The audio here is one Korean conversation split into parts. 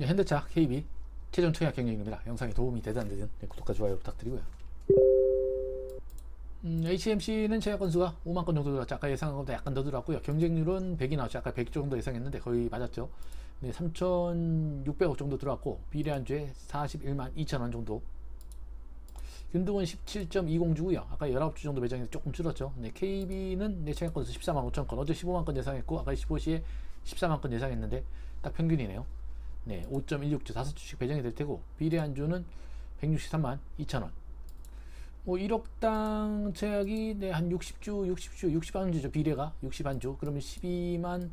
네, 현대차 KB 최종 청약 경영입니다. 영상이 도움이 되든 네, 구독과 좋아요 부탁드리고요. 음, HMC는 청약 건수가 5만 건 정도 들어왔죠. 아까 예상한 것보다 약간 더 들어왔고요. 경쟁률은 100이 나왔죠. 아까 100 정도 예상했는데 거의 맞았죠. 네, 3,600억 정도 들어왔고 비례한주에 41만 2천 원 정도. 균등은 17.20 주고요. 아까 19주 정도 매장이 조금 줄었죠. 네, KB는 내 청약 건수 14만 5천 건. 어제 15만 건 예상했고 아까 15시에 14만 건 예상했는데 딱 평균이네요. 네, 5.16주 5주씩 배정이 될 테고 비례한 주는 163만 2천 원. 뭐 1억당 제약이 네, 한 60주, 60주, 60한 주죠 비례가 60한 주. 그러면 12만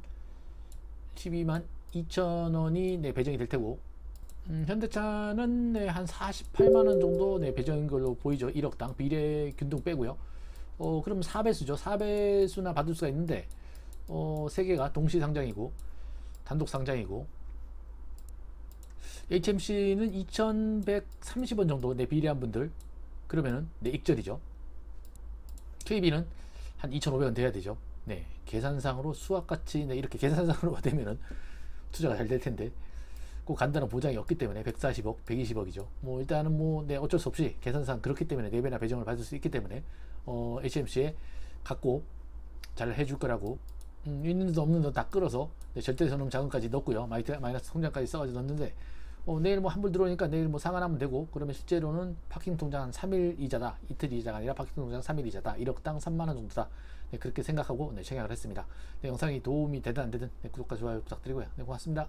12만 2천 원이 네, 배정이 될 테고 음, 현대차는 네, 한 48만 원 정도 네, 배정인 걸로 보이죠. 1억당 비례 균등 빼고요. 어, 그럼 4배수죠. 4배수나 받을 수가 있는데 어, 세 개가 동시 상장이고 단독 상장이고 HMC는 2,130원 정도 네, 비례한 분들 그러면은 네, 익절이죠. KB는 한 2,500원 돼야 되죠. 네, 계산상으로 수학같이 네, 이렇게 계산상으로 되면은 투자가 잘 될 텐데 꼭 간다는 보장이 없기 때문에 140억, 120억이죠. 뭐 일단은 뭐 네, 어쩔 수 없이 계산상 그렇기 때문에 4배나 배정을 받을 수 있기 때문에 어, HMC에 갖고 잘 해줄 거라고 음, 있는 도 없는 도다 끌어서 네, 절대 선음 자금까지 넣고요. 마이너스 통장까지 써가지고 넣는데 어, 내일 뭐 환불 들어오니까 내일 뭐 상환하면 되고 그러면 실제로는 파킹 통장 한 3일 이자다 이틀 이자가 아니라 파킹 통장 3일 이자다 1억당 3만 원 정도다. 네, 그렇게 생각하고 네, 청약을 했습니다. 네, 영상이 도움이 되든 안 되든 네, 구독과 좋아요 부탁드리고요. 네, 고맙습니다